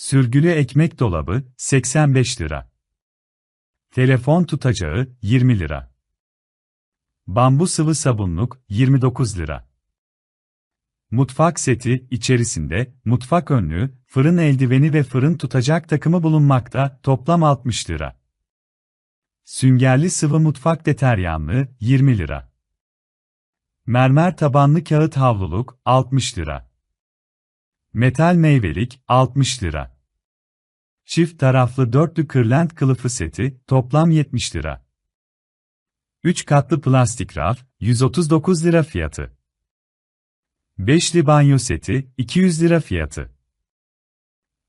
Sürgülü ekmek dolabı 85 lira. Telefon tutacağı 20 lira. Bambu sıvı sabunluk 29 lira. Mutfak seti içerisinde mutfak önlüğü, fırın eldiveni ve fırın tutacak takımı bulunmakta, toplam 60 lira. Süngerli sıvı mutfak deteryanlığı 20 lira. Mermer tabanlı kağıt havluluk 60 lira. Metal meyvelik 60 lira. Çift taraflı dörtlü kırlent kılıfı seti toplam 70 lira. 3 katlı plastik raf 139 lira fiyatı. Beşli banyo seti 200 lira fiyatı.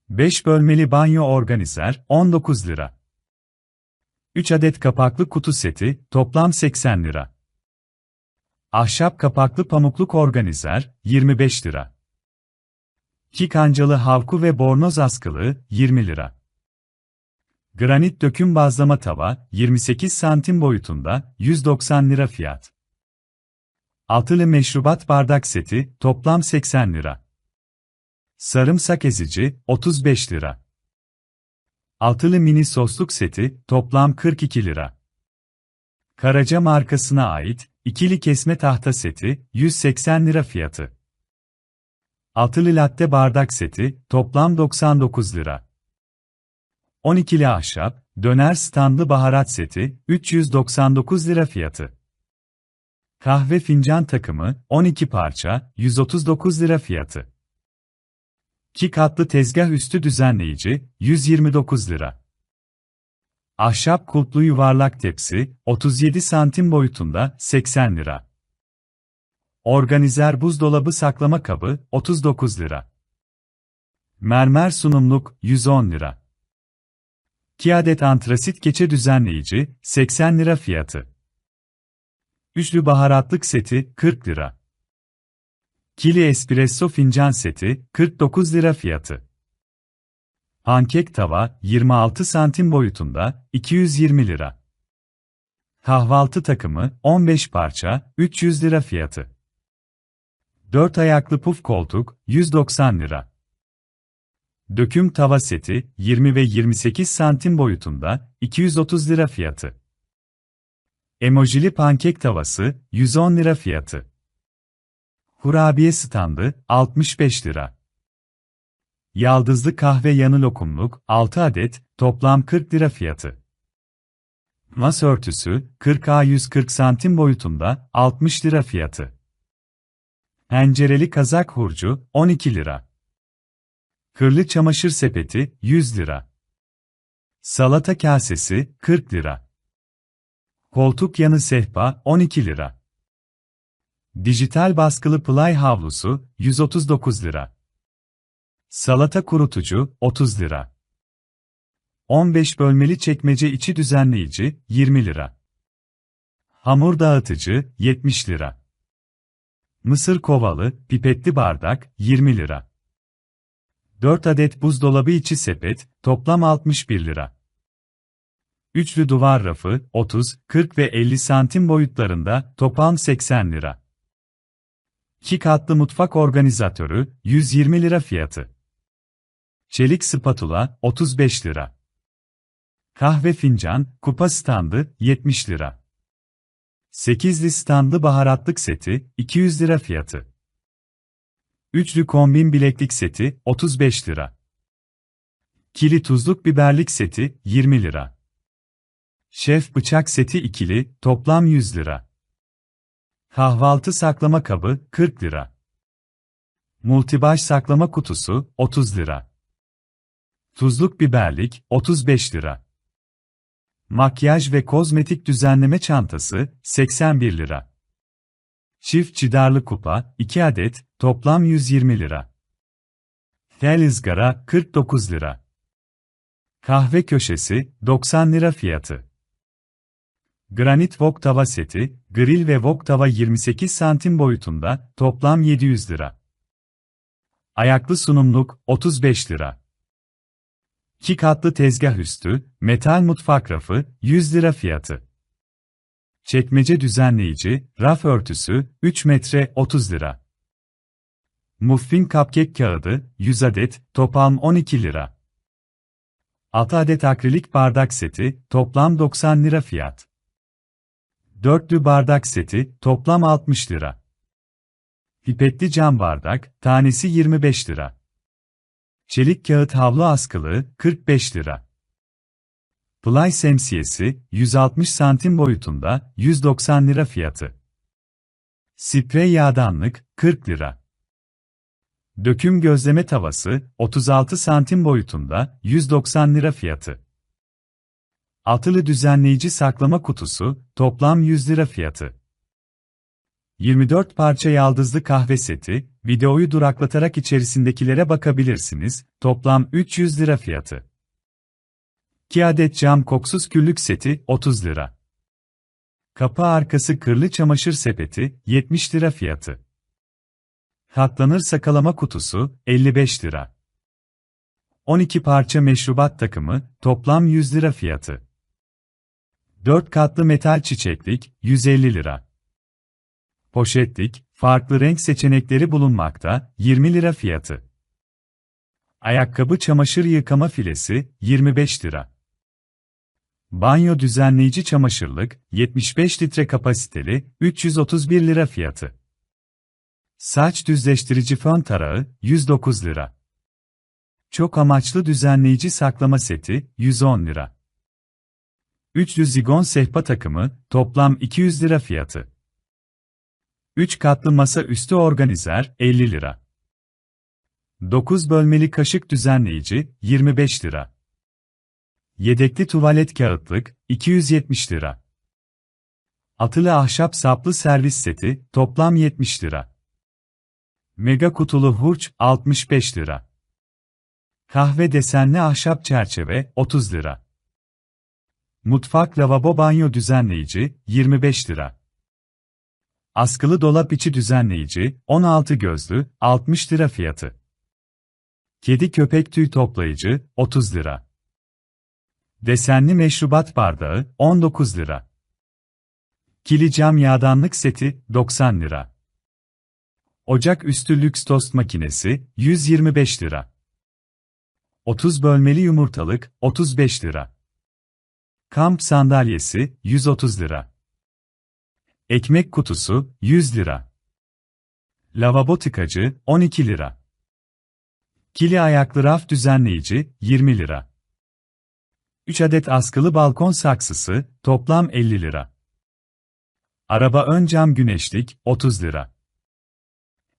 5 bölmeli banyo organizer 19 lira. 3 adet kapaklı kutu seti toplam 80 lira. Ahşap kapaklı pamukluk organizer 25 lira. 2 kancalı havku ve bornoz askılı 20 lira. Granit döküm bazlama tava 28 santim boyutunda 190 lira fiyat. Altılı meşrubat bardak seti toplam 80 lira. Sarımsak ezici 35 lira. Altılı mini sosluk seti toplam 42 lira. Karaca markasına ait ikili kesme tahta seti 180 lira fiyatı. Altılı latte bardak seti toplam 99 lira. 12'li ahşap döner standlı baharat seti 399 lira fiyatı. Kahve fincan takımı 12 parça 139 lira fiyatı. 2 katlı tezgah üstü düzenleyici 129 lira. Ahşap kulplu yuvarlak tepsi 37 santim boyutunda 80 lira. Organizer buzdolabı saklama kabı 39 lira. Mermer sunumluk 110 lira. 2 adet antrasit keçe düzenleyici 80 lira fiyatı. Üçlü baharatlık seti 40 lira. Kili espresso fincan seti 49 lira fiyatı. Pankek tava 26 santim boyutunda 220 lira. Kahvaltı takımı 15 parça 300 lira fiyatı. 4 ayaklı puf koltuk 190 lira. Döküm tava seti 20 ve 28 santim boyutunda 230 lira fiyatı. Emojili pankek tavası 110 lira fiyatı. Kurabiye standı 65 lira. Yaldızlı kahve yanı lokumluk 6 adet toplam 40 lira fiyatı. Masa örtüsü 40A 140 santim boyutunda 60 lira fiyatı. Pencereli kazak hurcu 12 lira. Kırlı çamaşır sepeti 100 lira. Salata kasesi 40 lira. Koltuk yanı sehpa 12 lira. Dijital baskılı play havlusu 139 lira. Salata kurutucu 30 lira. 15 bölmeli çekmece içi düzenleyici 20 lira. Hamur dağıtıcı 70 lira. Mısır kovalı pipetli bardak 20 lira. 4 adet buzdolabı içi sepet toplam 61 lira. Üçlü duvar rafı 30, 40 ve 50 santim boyutlarında toplam 80 lira. 2 katlı mutfak organizatörü 120 lira fiyatı. Çelik spatula 35 lira. Kahve fincan, kupa standı 70 lira. 8'li standlı baharatlık seti 200 lira fiyatı. Üçlü kombin bileklik seti 35 lira. Kili tuzluk biberlik seti 20 lira. Şef bıçak seti ikili, toplam 100 lira. Kahvaltı saklama kabı 40 lira. Multibaş saklama kutusu 30 lira. Tuzluk biberlik 35 lira. Makyaj ve kozmetik düzenleme çantası 81 lira. Çift çidarlı kupa 2 adet toplam 120 lira. Tel ızgara 49 lira. Kahve köşesi 90 lira fiyatı. Granit wok tava seti, grill ve wok tava 28 santim boyutunda, toplam 700 lira. Ayaklı sunumluk, 35 lira. 2 katlı tezgah üstü, metal mutfak rafı, 100 lira fiyatı. Çekmece düzenleyici, raf örtüsü, 3 metre, 30 lira. Muffin cupcake kağıdı, 100 adet, toplam 12 lira. 6 adet akrilik bardak seti, toplam 90 lira fiyat. Dörtlü bardak seti, toplam 60 lira. Pipetli cam bardak, tanesi 25 lira. Çelik kağıt havlu askılı, 45 lira. Play semsiyesi, 160 santim boyutunda, 190 lira fiyatı. Sprey yağdanlık, 40 lira. Döküm gözleme tavası, 36 santim boyutunda, 190 lira fiyatı. Altılı düzenleyici saklama kutusu, toplam 100 lira fiyatı. 24 parça yaldızlı kahve seti, videoyu duraklatarak içerisindekilere bakabilirsiniz, toplam 300 lira fiyatı. 2 adet cam koksuz küllük seti, 30 lira. Kapı arkası kırlı çamaşır sepeti, 70 lira fiyatı. Katlanır sakalama kutusu, 55 lira. 12 parça meşrubat takımı, toplam 100 lira fiyatı. 4 katlı metal çiçeklik, 150 lira. Poşetlik, farklı renk seçenekleri bulunmakta, 20 lira fiyatı. Ayakkabı çamaşır yıkama filesi, 25 lira. Banyo düzenleyici çamaşırlık, 75 litre kapasiteli, 331 lira fiyatı. Saç düzleştirici fön tarağı, 109 lira. Çok amaçlı düzenleyici saklama seti, 110 lira. Üçlü zigon sehpa takımı, toplam 200 lira fiyatı. 3 katlı masa üstü organizer, 50 lira. 9 bölmeli kaşık düzenleyici, 25 lira. Yedekli tuvalet kağıtlık, 270 lira. Atılı ahşap saplı servis seti, toplam 70 lira. Mega kutulu hurç, 65 lira. Kahve desenli ahşap çerçeve, 30 lira. Mutfak lavabo banyo düzenleyici, 25 lira. Askılı dolap içi düzenleyici, 16 gözlü, 60 lira fiyatı. Kedi köpek tüy toplayıcı, 30 lira. Desenli meşrubat bardağı, 19 lira. Kili cam yağdanlık seti, 90 lira. Ocak üstü lüks tost makinesi, 125 lira. 30 bölmeli yumurtalık, 35 lira. Kamp sandalyesi, 130 lira. Ekmek kutusu, 100 lira. Lavabo tıkacı, 12 lira. Kili ayaklı raf düzenleyici, 20 lira. 3 adet askılı balkon saksısı, toplam 50 lira. Araba ön cam güneşlik, 30 lira.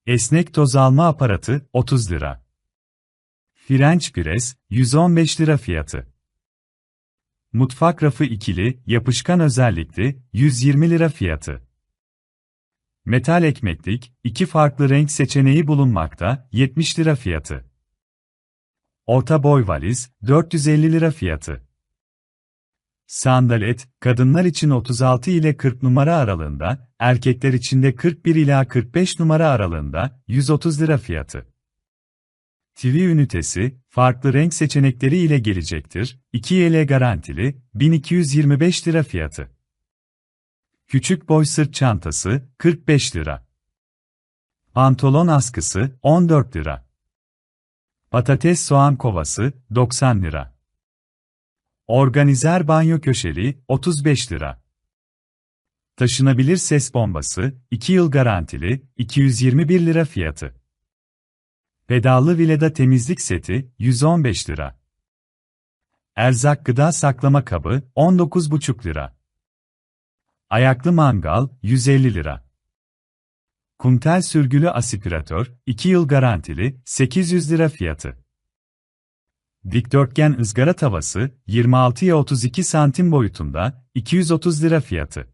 Esnek toz alma aparatı, 30 lira. French pres, 115 lira fiyatı. Mutfak rafı ikili, yapışkan özellikli, 120 lira fiyatı. Metal ekmeklik, iki farklı renk seçeneği bulunmakta, 70 lira fiyatı. Orta boy valiz, 450 lira fiyatı. Sandalet, kadınlar için 36 ile 40 numara aralığında, erkekler için de 41 ila 45 numara aralığında, 130 lira fiyatı. TV ünitesi, farklı renk seçenekleri ile gelecektir, 2 YL garantili, 1225 lira fiyatı. Küçük boy sırt çantası, 45 lira. Pantolon askısı, 14 lira. Patates soğan kovası, 90 lira. Organizer banyo köşeli, 35 lira. Taşınabilir ses bombası, 2 yıl garantili, 221 lira fiyatı. Pedallı vileda temizlik seti, 115 lira. Erzak gıda saklama kabı, 19,5 lira. Ayaklı mangal, 150 lira. Kumtel sürgülü aspiratör, 2 yıl garantili, 800 lira fiyatı. Dikdörtgen ızgara tavası, 26'ya 32 santim boyutunda, 230 lira fiyatı.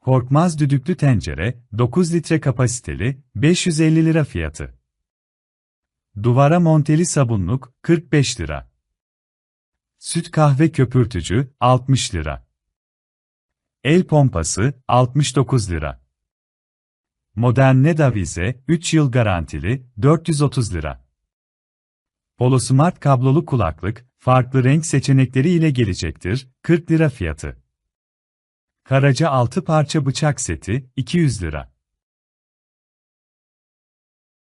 Korkmaz düdüklü tencere, 9 litre kapasiteli, 550 lira fiyatı. Duvara monteli sabunluk, 45 lira. Süt kahve köpürtücü, 60 lira. El pompası, 69 lira. Modern Nedavize, 3 yıl garantili, 430 lira. Polo Smart kablolu kulaklık, farklı renk seçenekleri ile gelecektir, 40 lira fiyatı. Karaca 6 parça bıçak seti, 200 lira.